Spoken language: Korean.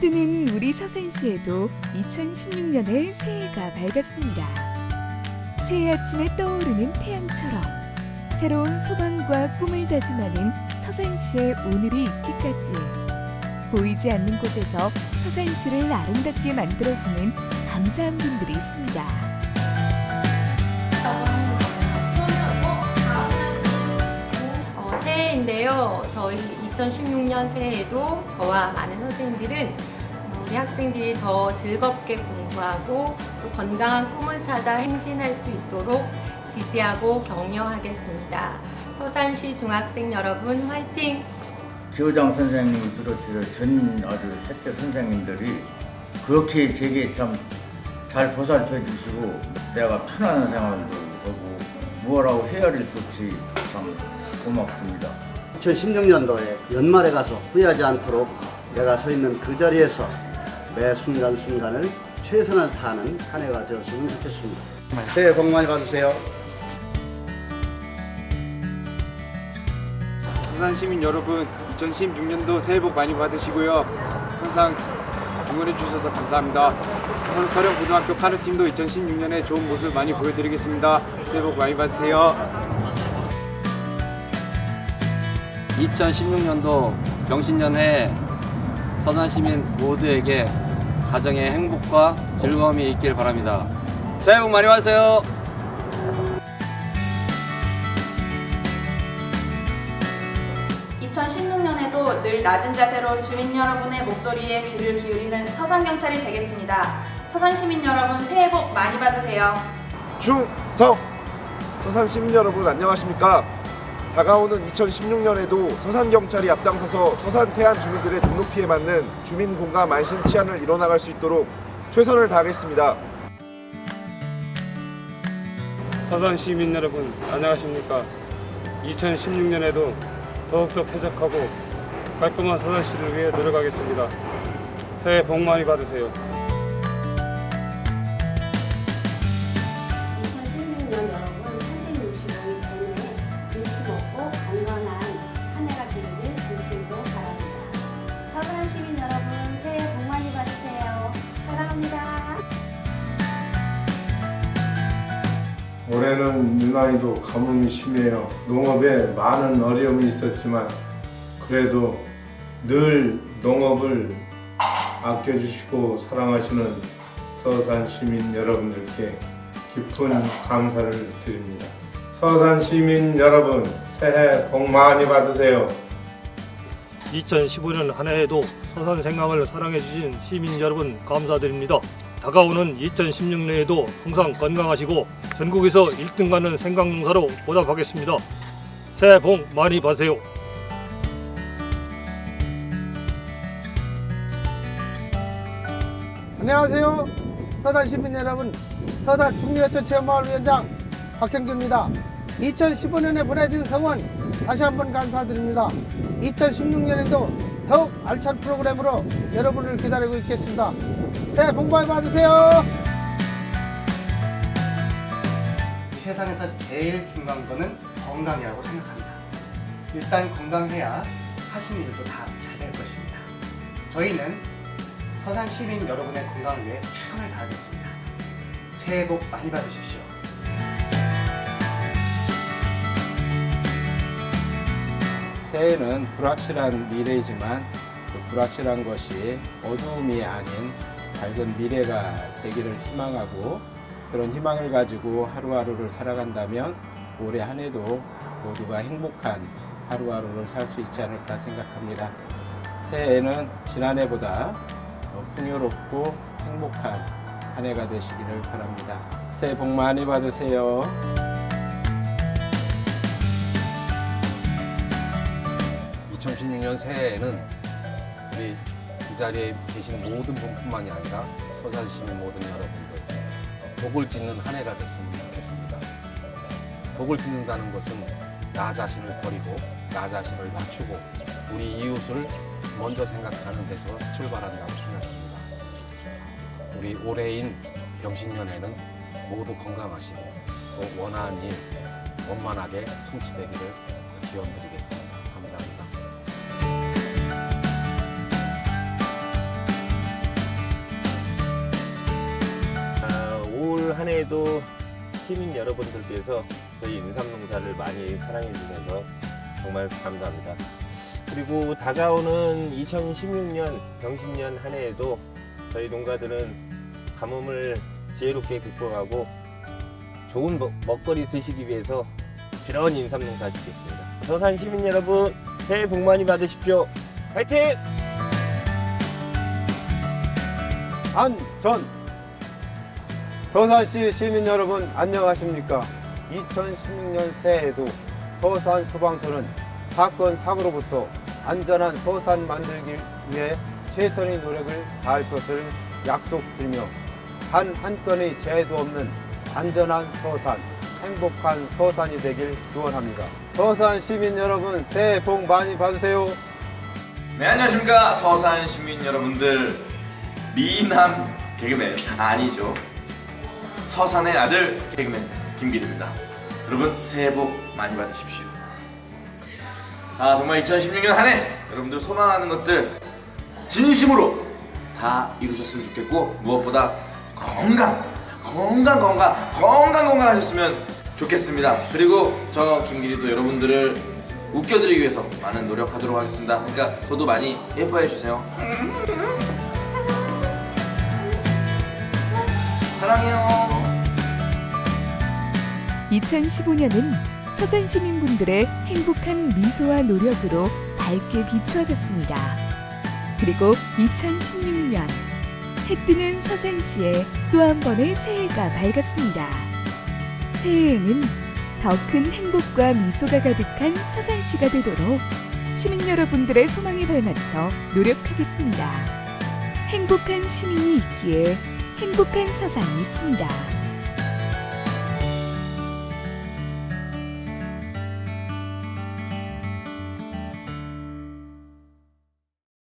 뜨는 우리 서산시에도 2016년의 새해가 밝았습니다. 새해 아침에 떠오르는 태양처럼 새로운 소망과 꿈을 다짐하는 서산시의 오늘이 있기까지 보이지 않는 곳에서 서산시를 아름답게 만들어주는 감사한 분들이 있습니다. 어, 새해인데요. 저희 2016년 새해에도 저와 많은 선생님들은 어, 우리 학생들이 더 즐겁게 공부하고 또 건강한 꿈을 찾아 행진할 수 있도록 지지하고 격려하겠습니다. 서산시 중학생 여러분 화이팅! 지호장 선생님을 비롯해서 전 아주 햇대 선생님들이 그렇게 제게 참 잘 보살펴 주시고 내가 편안한 생활도 하고 무엇라고 헤아릴 수 없이 참 고맙습니다. 2016년도에 연말에 가서 후회하지 않도록 내가 서 있는 그 자리에서 매 순간순간을 최선을 다하는 한 해가 되었으면 좋겠습니다. 새해 복 많이 받으세요. 부산 시민 여러분, 2016년도 새해 복 많이 받으시고요. 항상 응원해 주셔서 감사합니다. 서울 서령고등학교 카누팀도 2016년에 좋은 모습 많이 보여드리겠습니다. 새해 복 많이 받으세요. 2016년도 병신년에 서산 시민 모두에게 가정의 행복과 즐거움이 있길 바랍니다. 새해 복 많이 받으세요. 이 2016년에도 늘 낮은 자세로 주민 여러분의 목소리에 귀를 기울이는 서산경찰이 되겠습니다. 서산 시민 여러분 새해 복 많이 받으세요. 충성! 서산 시민 여러분 안녕하십니까? 다가오는 2016년에도 서산 경찰이 앞장서서 서산 태안 주민들의 눈높이에 맞는 주민 공감 안심 치안을 이뤄나갈 수 있도록 최선을 다하겠습니다. 서산 시민 여러분 안녕하십니까? 2016년에도 더욱더 쾌적하고 깔끔한 서산시를 위해 노력하겠습니다. 새해 복 많이 받으세요 올해는 유난히도 가뭄이 심해요. 농업에 많은 어려움이 있었지만 그래도 늘 농업을 아껴주시고 사랑하시는 서산 시민 여러분들께 깊은 감사를 드립니다. 서산 시민 여러분 새해 복 많이 받으세요. 2015년 한 해에도 서산 생강을 사랑해 주신 시민 여러분 감사드립니다 다가오는 2016년에도 항상 건강하시고 전국에서 1등 가는 생강 농사로 보답하겠습니다 새해 복 많이 받으세요 안녕하세요. 서산 시민 여러분, 서산 중리어촌 체험마을 위원장 박형규입니다. 2015년에 보내진 성원 다시 한번 감사드립니다. 2016년에도 더욱 알찬 프로그램으로 여러분을 기다리고 있겠습니다. 새해 복 많이 받으세요. 이 세상에서 제일 중요한 거는 건강이라고 생각합니다. 일단 건강해야 하시는 일도 다 잘 될 것입니다. 저희는 서산 시민 여러분의 건강을 위해 최선을 다하겠습니다. 새해 복 많이 받으십시오. 새해는 불확실한 미래이지만 그 불확실한 것이 어두움이 아닌 밝은 미래가 되기를 희망하고 그런 희망을 가지고 하루하루를 살아간다면 올해 한 해도 모두가 행복한 하루하루를 살 수 있지 않을까 생각합니다. 새해에는 지난해보다 더 풍요롭고 행복한 한 해가 되시기를 바랍니다. 새해 복 많이 받으세요. 2016년 새해에는 우리 이 자리에 계신 모든 분뿐만이 아니라 서산 시민 모든 여러분들 복을 짓는 한 해가 됐으면 좋겠습니다. 복을 짓는다는 것은 나 자신을 버리고 나 자신을 낮추고 우리 이웃을 먼저 생각하는 데서 출발한다고 생각합니다. 우리 올해인 병신년에는 모두 건강하시고 또 원하는 일 원만하게 성취되기를 기원드리겠습니다. 한 해에도 시민 여러분들께서 저희 인삼농사를 많이 사랑해 주셔서 정말 감사합니다. 그리고 다가오는 2016년 병신년 한 해에도 저희 농가들은 가뭄을 지혜롭게 극복하고 좋은 먹- 먹거리 드시기 위해서 부지런히 인삼농사 짓겠습니다. 서산 시민 여러분 새해 복 많이 받으십시오. 화이팅! 안전 서산시 시민 여러분 안녕하십니까? 2016년 새해에도 서산 소방서는 사건 사고로부터 안전한 서산 만들기 위해 최선의 노력을 다할 것을 약속드리며 단 한 건의 재해도 없는 안전한 서산 행복한 서산이 되길 기원합니다. 서산 시민 여러분 새해 복 많이 받으세요. 네 안녕하십니까? 서산 시민 여러분들. 미남 개그맨. 아니죠 서산의 아들 개그맨 김기두입니다. 여러분 새해 복 많이 받으십시오. 아 정말 2016년 한 해 여러분들 소망하는 것들 진심으로 다 이루셨으면 좋겠고 무엇보다 건강 건강 건강 건강 건강 하셨으면 좋겠습니다. 그리고 저 김기리도 여러분들을 웃겨드리기 위해서 많은 노력하도록 하겠습니다. 그러니까 저도 많이 예뻐해 주세요. 사랑해요 2015년은 서산 시민분들의 행복한 미소와 노력으로 밝게 비추어졌습니다. 그리고 2016년 해 뜨는 서산시에 또 한 번의 새해가 밝았습니다. 새해에는 더 큰 행복과 미소가 가득한 서산시가 되도록 시민 여러분들의 소망에 발맞춰 노력하겠습니다. 행복한 시민이 있기에 행복한 서산이 있습니다.